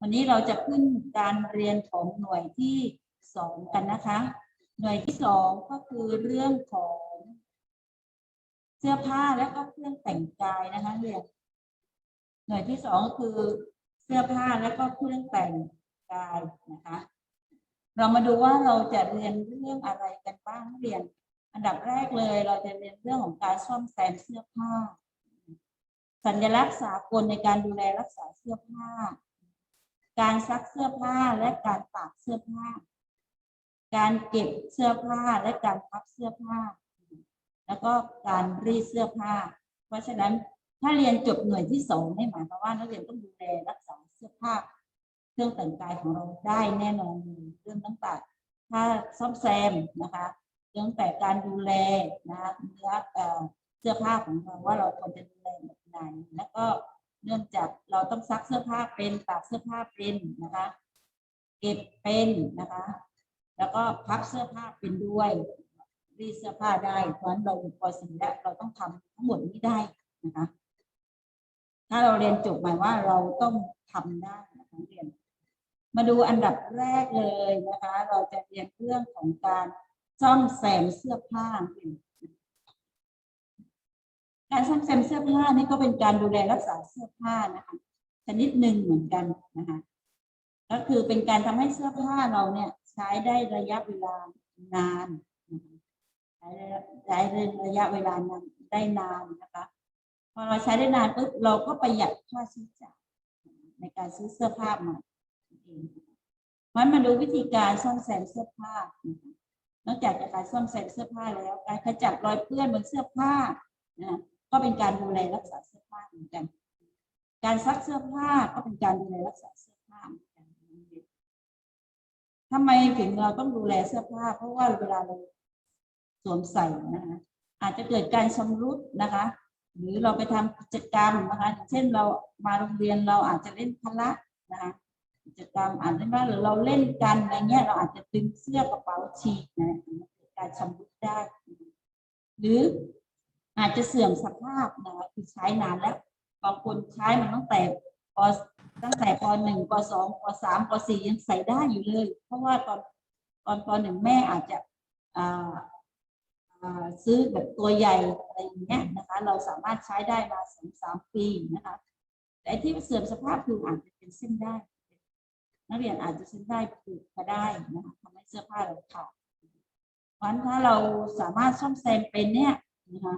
วันนี้เราจะขึ้นการเรียนของหน่วยที่สองกันนะคะ หน่วยที่สองก็คือเรื่องของเสื้อผ้าและก็เครื่องแต่งกายนะคะเรียนหน่วยที่สองก็คือเสื้อผ้าและก็เครื่องแต่งกายนะคะ เรามาดูว่าเราจะเรียนเรื่องอะไรกันบ้างเรียน อันดับแรกเลย เราจะเรียนเรื่องของการซ่อมแซมเสื้อผ้า สัญลักษณ์สากลในการดูแลรักษาเสื้อผ้า การซักเสื้อผ้าและการตากเสื้อผ้า การเก็บเสื้อผ้าและการพับเสื้อผ้า แล้วก็การรีดเสื้อผ้า เพราะฉะนั้นถ้าเรียนจบหน่วยที่สองไม่หมายความว่านักเรียนต้องดูแลรักษาเสื้อผ้า เครื่องแต่งกายของเราได้แน่นอนเรื่องตั้งแต่ถ้าซ่อมแซมนะคะเรื่องแต่การดูแลนะคะเนื้อเอ่อเสื้อผ้าของเราว่าเราควรจะดูแลแบบ ไหนแล้วก็เนื่องจากเราต้องซักเสื้อผ้าเป็นตากเสื้อผ้าเป็นนะคะ เก็บเป็นนะคะ แล้วก็พับเสื้อผ้าเป็นด้วยรีดเสื้อผ้าได้เพราะนั้นเราอยู่ป .4 แล้เราต้องทำทั้งหมดนี้ได้นะคะ ถ้าเราเรียนจบหมายว่าเราต้องทำได้นะคะเรียน มาดูอันดับแรกเลยนะคะ เราจะเรียนเรื่องของการซ่อมแซมเสื้อผ้า การซ่อมแซมเสื้อผ้านี่ก็เป็นการดูแลรักษาเสื้อผ้านะคะชนิดหนึ่งเหมือนกันนะคะก็คือเป็นการทำให้เสื้อผ้าเราเนี่ยใช้ได้ระยะเวลานานใช้ได้ใช้ระยะเวลานานได้นานนะคะพอเราใช้ได้นานปุ๊บเราก็ประหยัดค่าใช้จ่ายในการซื้อเสื้อผ้ามาเองมันมาดูวิธีการซ่อมแซมเสื้อผ้านะคะนอกจากการซ่อมแซมเสื้อผ้าแล้ว การขจัดรอยเปื้อนบนเสื้อผ้านะ ก็เป็นการดูแลรักษาเสื้อผ้าเหมือนกัน การซักเสื้อผ้าก็เป็นการดูแลรักษาเสื้อผ้าเหมือนกันทำไมถึงเราต้องดูแลเสื้อผ้า เพราะว่าเวลาเราสวมใส่นะคะอาจจะเกิดการชำรุดนะคะ หรือเราไปทำกิจกรรมนะคะอย่างเช่นเรามาโรงเรียนเราอาจจะเล่นพละนะคะกิจกรรมอาจจะว่าหรือเราเล่นกันอะไรเงี้ยเราอาจจะดึงเสื้อกระเป๋าฉีกนะเกิดการชำรุดได้ หรือ อาจจะเสื่อมสภาพนะคะคือใช้นานแล้วบางคนใช้มันตั้งแต่ปตั้งแต่ปหนึ่งปสองปสามปสี่ยังใส่ได้อยู่เลย เพราะว่าตอนตอนปหนึ่งแม่อาจจะซื้อแบบตัวใหญ่อะไรอย่างเงี้ยนะคะ เราสามารถใช้ได้มาสองสามปีนะคะ แต่ที่เสื่อมสภาพคืออาจจะเป็นเส้นได้ นักเรียนอาจจะเส้นได้ผูกก็ได้นะคะทำให้เสื้อผ้าเราขาดเพราะฉะนั้นถ้าเราสามารถซ่อมแซมเป็นเนี่ยนะคะ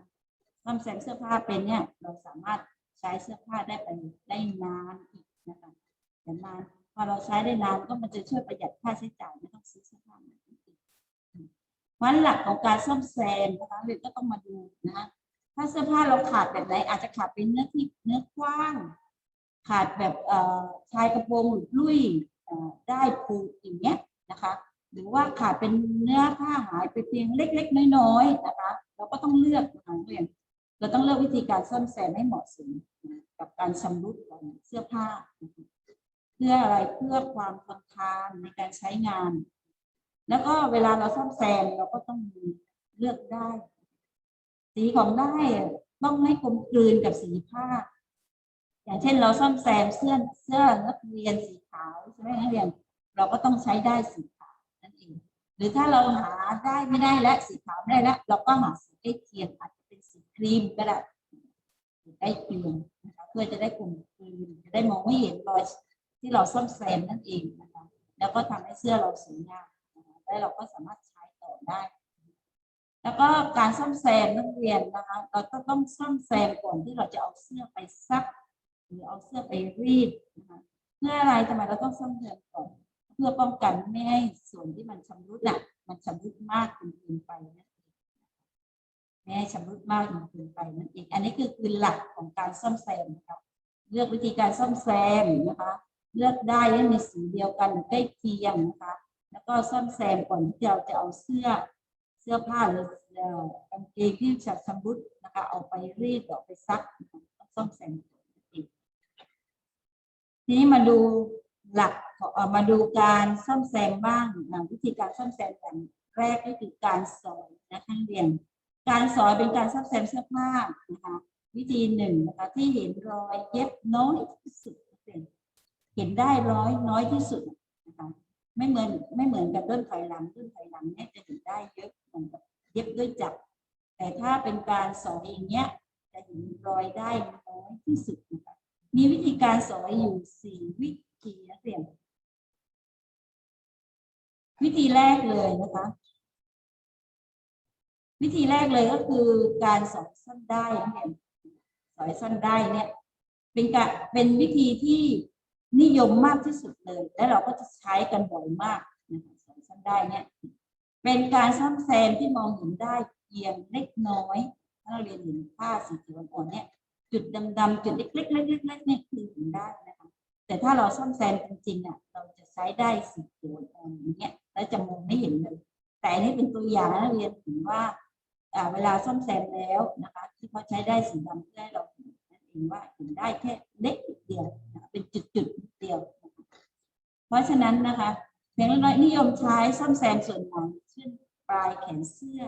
ซ่อมแซมเสื้อผ้าเป็นเนี่ย เราสามารถใช้เสื้อผ้าได้ไปได้นานอีกนะคะแต่นานพอเราใช้ได้นานก็มันจะช่วยประหยัดค่าใช้จ่ายไม่ต้องซื้อเสื้อผ้าใหม่อีกเพราะฉะนั้นหลักของการซ่อมแซมนะคะเราก็ต้องมาดูนะถ้าเสื้อผ้าเราขาดแบบไหนอาจจะขาดเป็นเนื้อที่เนื้อกว้าง ขาดแบบเอ่อชายกระโปรงหลุดลุ่ยได้ผูกอย่างเงี้ยนะคะหรือว่าขาดเป็นเนื้อผ้าหายไปเพียงเล็ก ๆ น้อยๆนะคะ เราก็ต้องเลือกนะคะเรียน เราต้องเลือกวิธีการซ่อมแซมให้เหมาะสมกับการชำรุดของเสื้อผ้า เพื่ออะไรเพื่อความทนทานในการใช้งาน แล้วก็เวลาเราซ่อมแซมเราก็ต้องเลือกได้ สีของได้ต้องไม่กลมกลืนกับสีผ้า อย่างเช่นเราซ่อมแซมเสื้อเสื้อนักเรียนสีขาวใช่ไหมนักเรียนเราก็ต้องใช้ได้สีขาวนั่นเองหรือถ้าเราหาได้ไม่ได้และสีขาวไม่ได้แล้วเราก็หาสีใกล้เคียงอาจจะเป็นสี ครีมก็ได้สีใกล้เคียงนะคะเพื่อจะได้กลมกลืนจะได้มองไม่เห็นรอยที่เราซ่อมแซมนั่นเองนะคะแล้วก็ทำให้เสื้อเราสวยงามแล้วเราก็สามารถใช้ต่อได้ แล้วก็การซ่อมแซมนักเรียนนะคะเราก็ต้องซ่อมแซมก่อนที่เราจะเอาเสื้อไปซัก หรือเอาเสื้อไปรีดนะคะเพื่ออะไรทำไมเราต้องซ่อมแซมก่อน เพื่อป้องกันไม่ให้ส่วนที่มันชำรุดน่ะมันชำรุดมากจนเกินไปนั่นเอง ไม่ให้ชำรุดมากจนเกินไปนั่นเองอันนี้คือคือหลักของการซ่อมแซมนะครับเลือกวิธีการซ่อมแซมนะคะเลือกได้ให้มีสีเดียวกันใกล้เคียงนะคะแล้วก็ซ่อมแซมก่อนที่เราจะเอาเสื้อเสื้อผ้าหรือเออกางเกงที่จะชำรุดนะคะเอาไปรีดเอาไปซักนะคะต้องซ่อมแซมอนนั่นเองทีนี้มาดูหลักเออมาดูการซ่อมแซมบ้างนะวิธีการซ่อมแซมอย่างแรกก็คือการสอนะคะนักเรียน การสอยเป็นการซ่อมแซมเสื้อผ้านะคะวิธีหนึ่งนะคะที่เห็นรอยเย็บน้อยที่สุดเห็นได้ร้อยน้อยที่สุดนะคะไม่เหมือนไม่เหมือนกับด้นถอยหลังด้นถอยหลังเนี่ยจะเห็นได้เยอะเหมือนกับเย็บด้วยจักรแต่ถ้าเป็นการสอยอย่างเงี้ยจะเห็นรอยได้น้อยที่สุดนะคะมีวิธีการสอยอยู่สี่วิธีนักเรียนวิธีแรกเลยนะคะ วิธีแรกเลยก็คือการสอยสั้นได้เรียนสอยสั้นได้เนี่ยเป็นการเป็นวิธีที่นิยมมากที่สุดเลย และเราก็จะใช้กันบ่อยมากนะคะสอยสั้นได้เนี่ยเป็นการซ่อมแซมที่มองเห็นได้เพียงเล็กน้อยถ้าเราเรียนเห็นผ้าสีเขียวอ่อนๆเนี่ยจุดดำๆจุดเล็กๆเล็กๆเนี่ยคือเห็นได้นะคะแต่ถ้าเราซ่อมแซมจริงๆอะเราจะใช้ได้สีเขียวอ่อนอย่างเงี้ยแล้วจะมองไม่เห็นเลยแต่นี่เป็นตัวอย่างนะเรียนถึงว่า เวลาซ่อมแซมแล้วนะคะที่เขาใช้ได้สีดำเพื่อให้เราเห็นนั่นเองว่าเห็นได้แค่เล็กนิดเดียวนะะเป็นจุดๆเดียว เพราะฉะนั้นนะคะเพียงเล็กน้อยนิยมใช้ซ่อมแซมส่วนไหนเช่นปลายแขนเสื้อ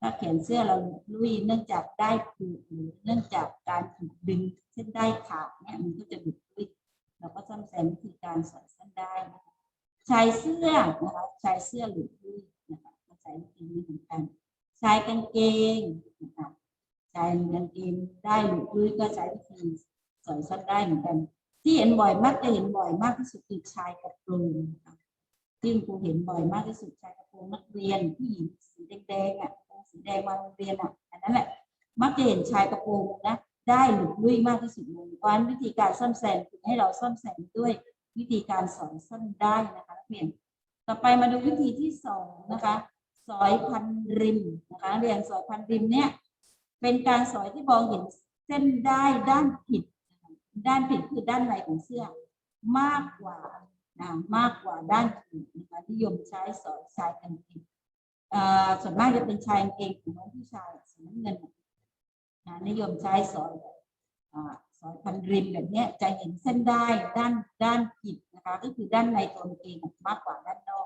ถ้าแขนเสื้อเราลุยเนื่องจากได้ผูกหรือเนื่องจากการถูกดึงเส้นได้ขาดเนี่ยมันก็จะบุดลุยเราก็ซ่อมแซมวิธีการสอดเส้นได้นะคะชายเสื้อนะคะชายเสื้อหลุดลุยนะคะใช้วิธีนี้เหมือนกัน ชายกางเกงนะคะชายกางเกงได้หลุดลุยก็ใช้วิธีสอยสั้นได้เหมือนกัน ที่เห็นบ่อยมากจะเห็นบ่อยมากที่สุดคือชายกระโปรงนะคะที่ครูเห็นบ่อยมากที่สุดชายกระโปรงนักเรียนผู้หญิงสีแดงๆอะสีแดงมาโรงเรียนอะอันนั้นแหละมักจะเห็นชายกระโปรงนะได้หลุดลุ่ยมากที่สุดเลยเพราะฉะนั้นวิธีการซ่อมแซมคือให้เราซ่อมแซมด้วยวิธีการสอนสั้นได้นะคะนักเรียนต่อไปมาดูวิธีที่สองนะคะ สอยพันริมนะคะเรียนสอยพันริมเนี่ยเป็นการสอยที่มองเห็นเส้นได้ด้านผิด ด้านผิดคือด้านในของเสื้อมากกว่านะมากกว่าด้านถูกนะคะนิยมใช้สอยชายกันผิดเอ่อส่วนมากจะเป็นชายกางเกงของน้องผู้ชายสีน้ำเงินนะนิยมใช้สอยอ่าสอยพันริมแบบเนี้ยจะเห็นเส้นได้ด้านด้านผิดนะคะก็คือด้านในตัวกางเกงมากกว่าด้านนอก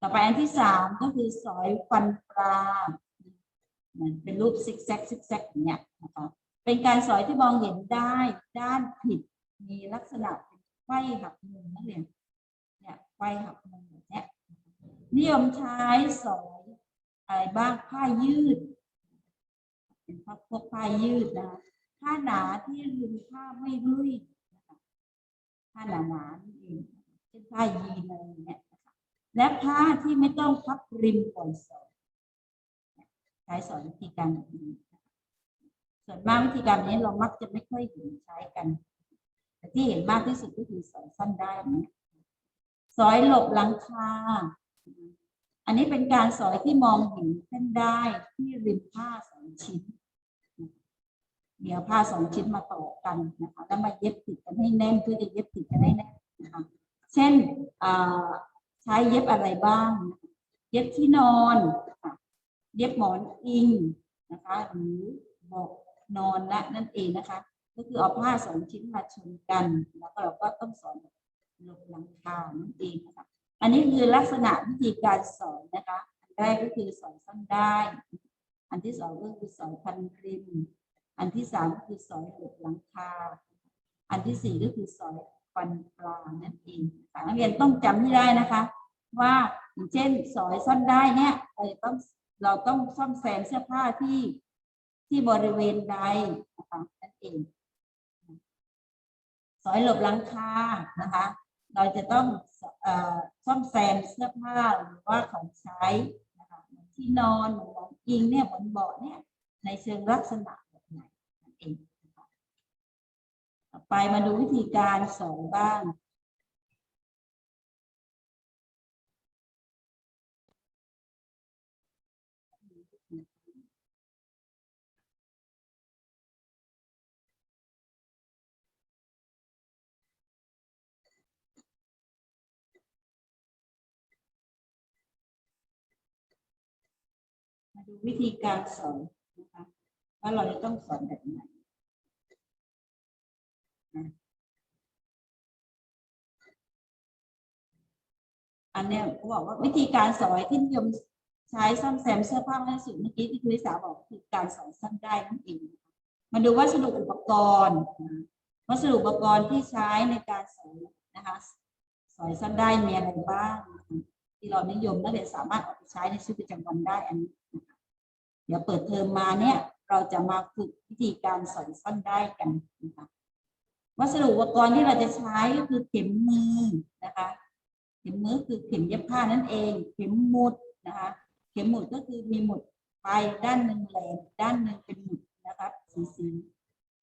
ต่อไปอันที่สามก็คือสอยฟันปลาเหมือนเป็นรูปซิกแซกซิกแซกเนี้ยนะคะเป็นการสอยที่มองเห็นได้ด้านผิดมีลักษณะเป็นไขว้หักมุมนักเรียนเนี่ยไขว้หักมุมแบบเนี้ยนิยมใช้สอยอะไรบ้างผ้ายืดเป็นพวกพวกผ้ายืดนะผ้าหนาที่ริมผ้าไม่รุ่ยผ้าหนาหนานเองเช่นผ้ายีน และผ้าที่ไม่ต้องพับริมก่อนสอยใช้สอนวิธีการแบบนี้ส่วนมากวิธีการนี้เรามักจะไม่ค่อยเห็นใช้กัน แต่ที่เห็นมากที่สุดก็คือสอยสั้นได้นะสอยหลบหลังคา อันนี้เป็นการสอยที่มองเห็นเส้นได้ที่ริมผ้าสองชิ้น เดี๋ยวผ้าสองชิ้นมาต่อกันนะคะแล้วมาเย็บติดกันให้แน่นเพื่อจะเย็บติดกันให้แน่นนะคะ เช่นอ ช้เย็บอะไรบ้าง เย็บที่นอน เย็บหมอนอิงนะคะหรือเบอกนอนละนั่นเองนะคะ ก็คือเอาผ้าสองชิ้นมาชนกัน แล้วก็เราก็ต้องสอนหลบหลังคานั่นเองนะคะอันนี้คือลักษณะวิธีการสอนนะคะอันแรกก็คือสอนสั้นได้ อันที่สองก็คือสอนพันริมอันที่สามก็คือสอนหลบหลังคา อันที่สี่ก็คือสอนฟันปลานั่นเองนักเรียนต้องจำให้ได้นะคะ ว่าอย่างเช่นสอยสั้นได้เนี่ยเราต้องเราต้องซ่อมแซมเสื้อผ้าที่ที่บริเวณใดนะคะนั่นเอง สอยหลบหลังคานะคะ เราจะต้องเอ่อซ่อมแซมเสื้อผ้าหรือว่าของใช้นะคะที่นอนหมือนหมอนอิงเนี่ยบนเบาะเนี่ยในเชิงลักษณะแบบไหนนั่นเองต่อไปมาดูวิธีการสอนบ้าง ดูวิธีการสอนนะคะว่าเราจะต้องสอนแบบไหนอันเนี้ยเขาบอกว่าวิธีการสอนที่นิยมใช้ซ่อมแซมเสื้อผ้ามาสุดเมื่อกี้ที่คุณวิสาบอกคือการสอนสั้นได้นั่นเอง มาดูวัสดุอุปกรณ์วัสดุอุปกรณ์ที่ใช้ในการสอยนะคะสอยสั้นได้มีอะไรบ้างที่เรานิยมนักเรียนสามารถเอาไปใช้ในชีวิตประจำวันได้อันนี้ เดี๋ยวเปิดเทอมมาเนี่ย เราจะมาฝึกวิธีการสอยสั้นได้กันนะคะวัสดุอุปกรณ์ที่เราจะใช้ก็คือเข็มมือนะคะ เข็มมือคือเข็มเย็บผ้านั่นเอง เข็มหมุดนะคะ เข็มหมุดก็คือมีหมุดไปด้านหนึ่งแหลมด้านหนึ่งเป็นหมุดนะครับสีสี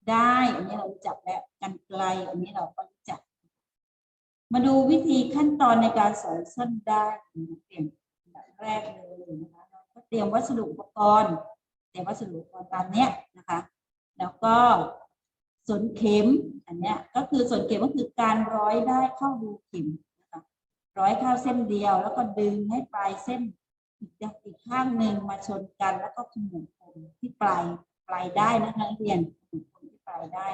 ได้อันนี้เราจักแล้วกันไกลอันนี้เราก็จักมาดูวิธีขั้นตอนในการสอนสั้นได้เปลี่ยนอันดับแรกเลยนะคะ เตรียมวัสดุอุปกรณ์เตรียมวัสดุอุปกรณ์ตามเนี้ยนะคะ แล้วก็สนเข็มอันเนี้ยก็คือสนเข็มก็คือการร้อยได้เข้ารูเข็มนะคะร้อยเข้าเส้นเดียว แล้วก็ดึงให้ปลายเส้นอีกด้านอีกข้างหนึ่งมาชนกัน แล้วก็ขมุนผมที่ปลายปลายได้นะคะนักเรียนขมุนผมที่ปลายได้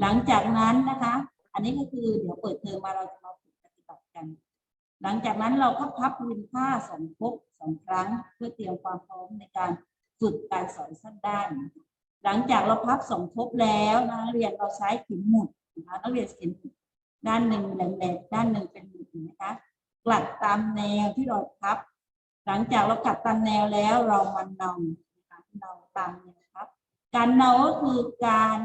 หลังจากนั้นนะคะ อันนี้ก็คือเดี๋ยวเปิดเทอมมาเราจะมาฝึกปฏิบัติกัน หลังจากนั้นเราก็พับริมผ้าสองพกสองครั้ง เพื่อเตรียมความพร้อมในการฝึกการสอนสั้นด้าน หลังจากเราพับสองทบแล้วนะนักเรียนเราใช้เข็มหมุดนะคะนักเรียนเข็มหมุดด้านหนึ่งแหลมๆด้านหนึ่งเป็นหมุดนะคะกลัดตามแนวที่เราพับ หลังจากเรากลัดตามแนวแล้วเรามาเนานะคะเนาตามแนวครับ การเนาก็คือการ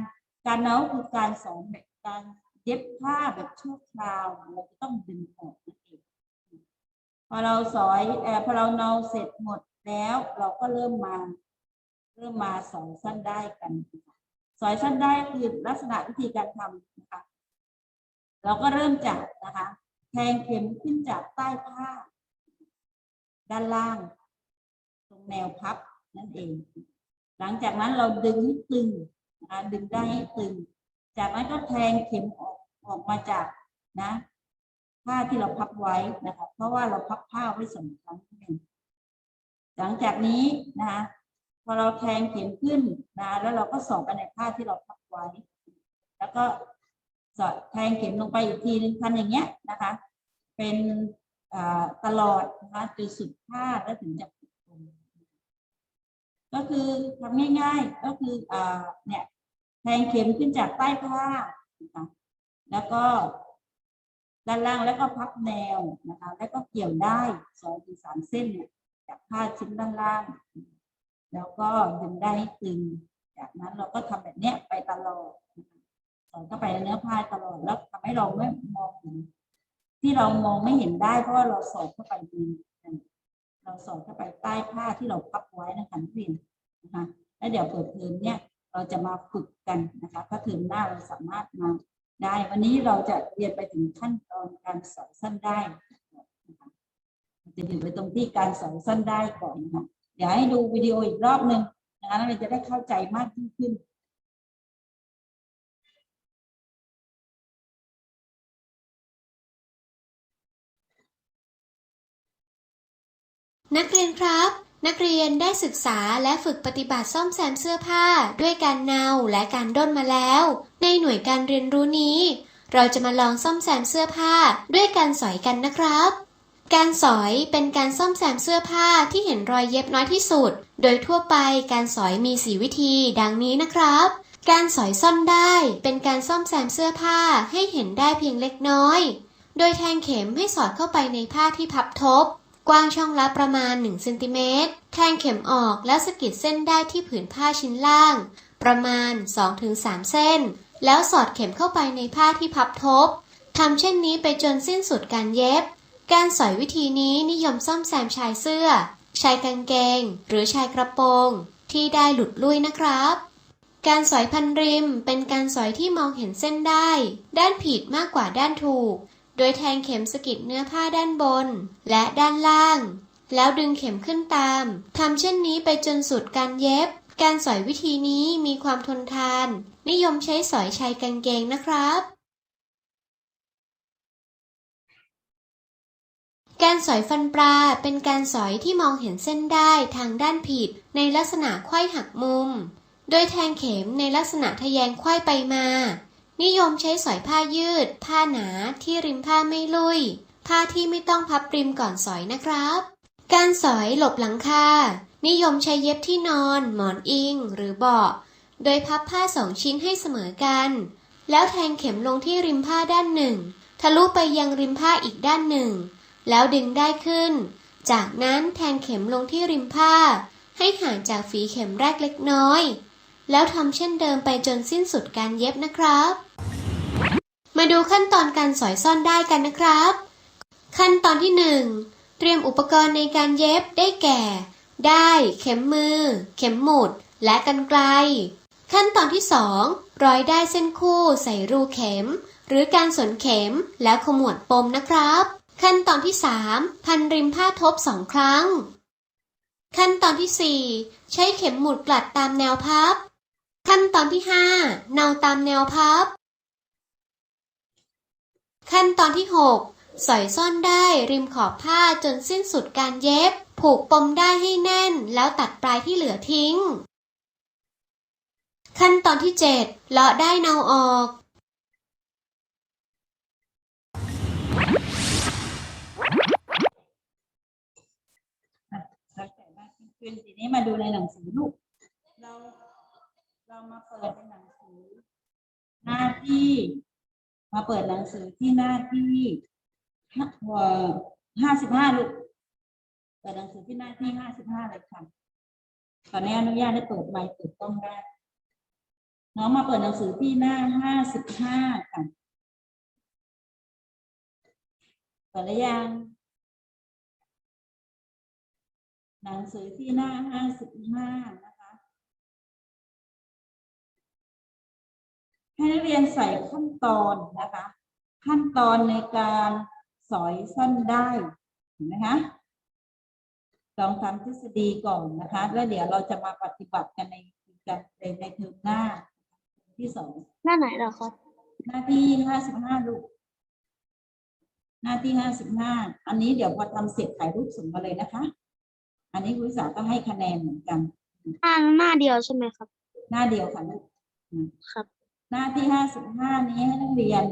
การเนาคือการสอนแบบการเย็บผ้าแบบชั่วคราวเราจะต้องดึงออกนั่นเอง พอเราสอยเออพอเราเนาเสร็จหมดแล้ว เราก็เริ่มมา เริ่มมาสอยสั้นได้กัน สอยสั้นได้คือลักษณะวิธีการทำนะคะ เราก็เริ่มจากนะคะแทงเข็มขึ้นจากใต้ผ้า ด้านล่าง ตรงแนวพับนั่นเอง หลังจากนั้นเราดึงให้ตึงนะคะดึงได้ให้ตึง จากนั้นก็แทงเข็มออกออกมาจากนะ ผ้าที่เราพับไว้นะคะเพราะว่าเราพับผ้าไว้สองครั้งหนั่งหลังจากนี้นะคะพอเราแทงเข็มขึ้นนะแล้วเราก็สอดไปในผ้าที่เราพับไว้ แล้วก็สอดแทงเข็มลงไปอีกทีนึงพันอย่างเงี้ยนะคะ เป็นตลอดนะคะจนสุดผ้าแล้วถึงจะปิดตรงก็คือทำง่าย ๆ ก็คืออเนี่ยแทงเข็มขึ้นจากใต้ผ้านะคะแล้วก็ ด้านล่างแล้วก็พับแนวนะคะ แล้วก็เกี่ยวได้สองถึงสามเส้นจากผ้าชิ้นด้านล่าง แล้วก็ดึงได้ตึง จากนั้นเราก็ทำแบบเนี้ยไปตลอดสอนเข้าไปในเนื้อผ้าตลอดแล้วทำให้เราไม่มองเห็นที่เรามองไม่เห็นได้เพราะว่าเราสอดเข้าไปในเราสอดเข้าไปใต้ผ้าที่เราพับไว้นะคะนักเรียนนะคะแล้วเดี๋ยวเปิดเทอมเนี่ยเราจะมาฝึกกันนะคะถ้าเทอมหน้าเราสามารถมา ได้ วันนี้เราจะเรียนไปถึงขั้นตอนการสอนสั้นได้จะอยู่ไปตรงที่การสอนสั้นได้ก่อนนะคะเดี๋ยวให้ดูวิดีโออีกรอบหนึ่งนะคะเราจะได้เข้าใจมากยิ่งขึ้นนักเรียนครับ นักเรียนได้ศึกษาและฝึกปฏิบัติซ่อมแซมเสื้อผ้า ด้วยการเนาและการด้นมาแล้ว ในหน่วยการเรียนรู้นี้ เราจะมาลองซ่อมแซมเสื้อผ้า ด้วยการสอยกันนะครับ การสอยเป็นการซ่อมแซมเสื้อผ้าที่เห็นรอยเย็บน้อยที่สุด โดยทั่วไปการสอยมีสีวิธีดังนี้นะครับ การสอยซ่อนได้ เป็นการซ่อมแซมเสื้อผ้าให้เห็นได้เพียงเล็กน้อย โดยแทงเข็มให้สอดเข้าไปในผ้าที่พับทบ กว้างช่องละประมาณ1เซนติเมตร แทงเข็มออกแล้วสะกิดเส้นได้ที่ผืนผ้าชิ้นล่าง ประมาณ 2-3 เส้น แล้วสอดเข็มเข้าไปในผ้าที่พับทบ ทำเช่นนี้ไปจนสิ้นสุดการเย็บ การสอยวิธีนี้นิยมซ่อมแซมชายเสื้อ ชายกางเกง หรือชายกระโปรง ที่ได้หลุดลุ่ยนะครับ การสอยพันริมเป็นการสอยที่มองเห็นเส้นได้ ด้านผิดมากกว่าด้านถูก โดยแทงเข็มสกิดเนื้อผ้าด้านบน และด้านล่าง แล้วดึงเข็มขึ้นตามทำเช่นนี้ไปจนสุดการเย็บ การสอยวิธีนี้มีความทนทาน นิยมใช้สอยชายกางเกงนะครับการสอยฟันปลาเป็นการสอยที่มองเห็นเส้นได้ทางด้านผิด ในลักษณะไขว้หักมุม โดยแทงเข็มในลักษณะทะแยงไขว้ไปมา นิยมใช้สอยผ้ายืด ผ้าหนาที่ริมผ้าไม่ลุย ผ้าที่ไม่ต้องพับริมก่อนสอยนะครับ การสอยหลบหลังคา นิยมใช้เย็บที่นอน หมอนอิง หรือเบาะ โดยพับผ้าสองชิ้นให้เสมอกัน แล้วแทงเข็มลงที่ริมผ้าด้านหนึ่ง ทะลุไปยังริมผ้าอีกด้านหนึ่ง แล้วดึงได้ขึ้น จากนั้นแทงเข็มลงที่ริมผ้า ให้ห่างจากฝีเข็มแรกเล็กน้อย แล้วทำเช่นเดิมไปจนสิ้นสุดการเย็บนะครับ มาดูขั้นตอนการสอยซ่อนได้กันนะครับ ขั้นตอนที่หนึ่งเตรียมอุปกรณ์ในการเย็บได้แก่ ได้ เข็มมือ เข็มหมุด และกรรไกรขั้นตอนที่สองร้อยได้เส้นคู่ ใส่รูเข็ม หรือการสนเข็มแล้วขมวดปมนะครับ ขั้นตอนที่สามพันริมผ้าทบสองครั้ง ขั้นตอนที่สี่ใช้เข็มหมุดกลัดตามแนวพับ ขั้นตอนที่ห้าเนาตามแนวพับ ขั้นตอนที่หกสอยซ่อนได้ริมขอบผ้าจนสิ้นสุดการเย็บ ผูกปมได้ให้แน่น แล้วตัดปลายที่เหลือทิ้ง ขั้นตอนที่เจ็ดเลาะได้เนาออกเข้าใจมากยิ่งขึ้นทีนี้มาดูในหนังสือลูก เรามาเปิดในหนังสือ หน้าที่ มาเปิดหนังสือที่หน้าที่ห้าห้าสิบห้าลูกเปิดหนังสือที่หน้าที่ห้าสิบห้าเลยค่ะตอนนี้อนุญาตให้เปิดไมค์เปิดกล้องได้น้องมาเปิดหนังสือที่หน้าห้าสิบห้าค่ะเปิดแล้วยังหนังสือที่หน้าห้าสิบห้านะคะ ให้นักเรียนใส่ขั้นตอนนะคะ ขั้นตอนในการสอยสั้นได้เห็นไหมคะลองทำทฤษฎีก่อนนะคะ แล้วเดี๋ยวเราจะมาปฏิบัติกันในกันในในเทอมหน้า ที่สองหน้าไหนเหรอครับหน้าที่ห้าสิบห้าลูกหน้าที่ห้าสิบห้าอันนี้เดี๋ยวพอทำเสร็จถ่ายรูปส่งมาเลยนะคะ อันนี้คุณสาก็ให้คะแนนเหมือนกันหน้าหน้าเดียวใช่ไหมครับ หน้าเดียวค่ะลูกครับ หน้าที่ห้าสิบห้านี้ให้นักเรียน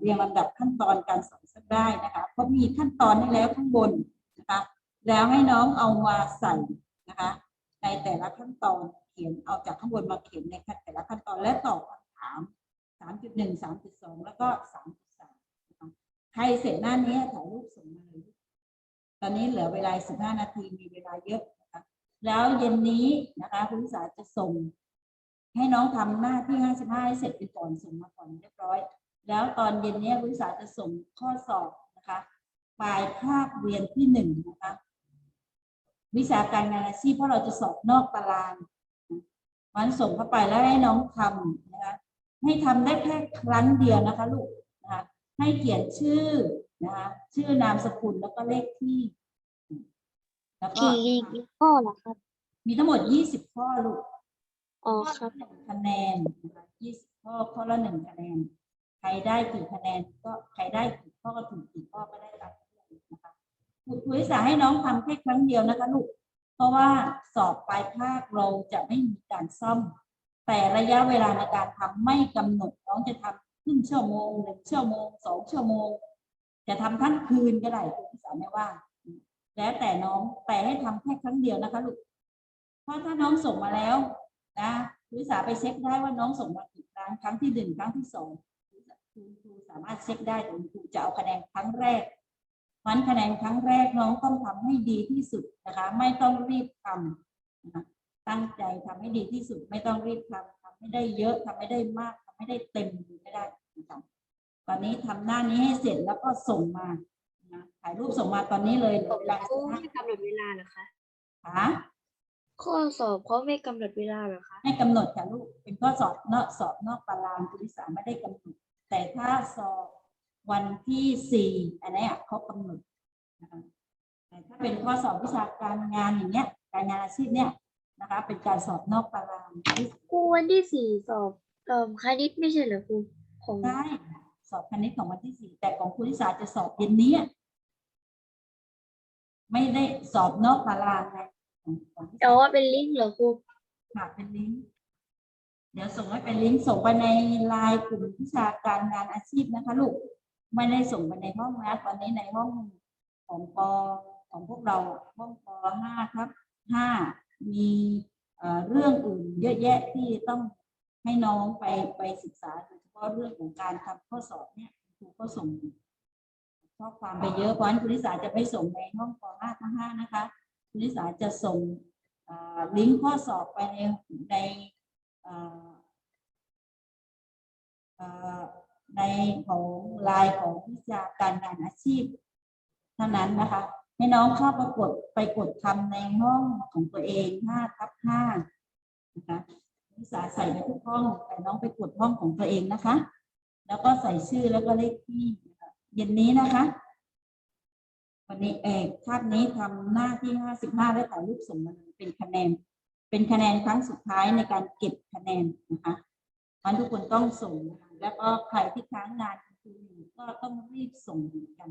เรียงลำดับขั้นตอนการสอนสักได้นะคะเพราะมีขั้นตอนให้แล้วข้างบนนะคะแล้วให้น้องเอามาใส่นะคะในแต่ละขั้นตอนเขียนเอาจากข้างบนมาเขียนในแต่ละขั้นตอนและตอบคำถามสามจุดหนึ่งสามจุดสองแล้วก็สามจุดสามนะคะใครเสร็จหน้านี้ถ่ายรูปส่งมาเลยตอนนี้เหลือเวลาสิบห้านาทีมีเวลาเยอะนะคะแล้วเย็นนี้นะคะคุณสาจะส่ง ให้น้องทำหน้าที่ห้าสิบห้าให้เสร็จไปก่อนส่งมาก่อนเรียบร้อย แล้วตอนเย็นเนี้ยคุณวิสาจะส่งข้อสอบนะคะปลายภาคเรียนที่หนึ่งนะคะวิชาการงานอาชีพเพราะเราจะสอบนอกตารางมันส่งเข้าไปแล้วให้น้องทำนะคะให้ทำได้แค่ครั้งเดียวนะคะลูกนะคะให้เขียนชื่อนะคะชื่อนามสกุลแล้วก็เลขที่แล้วก็กี่กี่ข้อเหรอครับ มีทั้งหมดยี่สิบข้อลูก อ๋อข้อครับละหนึ่งคะแนนนะคะยี่สิบข้อข้อละหนึ่งคะแนน ใครได้กี่คะแนนก็ใครได้กี่ข้อก็ถูกกี่ข้อก็ได้รับนะคะครูครูวิสาให้น้องทำแค่ครั้งเดียวนะคะลูก เพราะว่าสอบปลายภาคเราจะไม่มีการซ่อม แต่ระยะเวลาในการทำไม่กำหนดน้องจะทำครึ่งชั่วโมงหนึ่งชั่วโมงสองชั่วโมง จะทำทั้งคืนก็ได้ครูวิสาไม่ว่า แล้วแต่น้องแต่ให้ทำแค่ครั้งเดียวนะคะลูก เพราะถ้าน้องส่งมาแล้ว นะครูวิสาไปเช็คได้ว่าน้องส่งมากี่ครั้งครั้งที่หนึ่งครั้งที่สองครูครูสามารถเช็คได้แต่ครูจะเอาคะแนนครั้งแรกมันคะแนนครั้งแรกน้องต้องทำให้ดีที่สุดนะคะ ไม่ต้องรีบทำนะคะตั้งใจทำให้ดีที่สุด ไม่ต้องรีบทำทำไม่ได้เยอะทำไม่ได้มากทำไม่ได้เต็มไม่ได้นะคะตอนนี้ทำหน้านี้ให้เสร็จแล้วก็ส่งมานะถ่ายรูปส่งมาตอนนี้เลยเหลือเวลาเขาสิบห้าไม่กำหนดเวลาเหรอคะค่ะ ข้อสอบเขาไม่กำหนดเวลาเหรอคะให้กำหนดค่ะลูก เป็นข้อสอบนอกสอบนอกตารางคุณวิสาไม่ได้กำหนด แต่ถ้าสอบวันที่สี่อันนี้อะเขากำหนดนะคะแต่ถ้าเป็นข้อสอบวิชาการงานอย่างเงี้ย การงานอาชีพเนี่ยนะคะ เป็นการสอบนอกตารางครูวันที่สี่สอบเอ่อคณิตไม่ใช่เหรอครูของ ได้สอบคณิตของวันที่สี่แต่ของคุณวิสาจะสอบเย็นนี้อะไม่ได้สอบนอกตารางไง ของของวิสาแต่ว่าเป็นลิงก์เหรอครูค่ะเป็นลิงก์เดี๋ยวส่งให้เป็นลิงก์ส่งไปในไลน์กลุ่มวิชาการงานอาชีพนะคะลูกไม่ได้ส่งไปในห้องนะตอนนี้ในห้องของปอของพวกเราห้องปห้าครับห้ามีเรื่องอื่นเยอะแยะที่ต้องให้น้องไปไปศึกษาโดยเฉพาะเรื่องของการทำข้อสอบเนี่ยครูก็ส่งข้อความไปเยอะเพราะฉะนั้นคุณลิสาจะไม่ส่งในห้องป .5 ทั้ง5นะคะ คุณลิสาจะส่งลิงก์ข้อสอบไปในในในของลน์ของวิชาการงานอาชีพเท่านั้นนะคะ ให้น้องเข้าประกดไปกดทำในห้องของตัวเอง5ทับ5นะคะวิสาใส่ไปทุกห้องแต่น้องไปกดห้องของตัวเองนะคะ แล้วก็ใส่ชื่อแล้วก็เลขที่เย็นนี้นะคะ วันนี้เอกคาบนี้ทำหน้าที่ 55 และถ่ายรูปส่งมาเลยเป็นคะแนน เป็นคะแนนครั้งสุดท้ายในการเก็บคะแนนนะคะมันทุกคนต้องส่ง แล้วก็ใครที่ค้างงานคุณครูอยู่ก็ต้องรีบส่งเหมือนกัน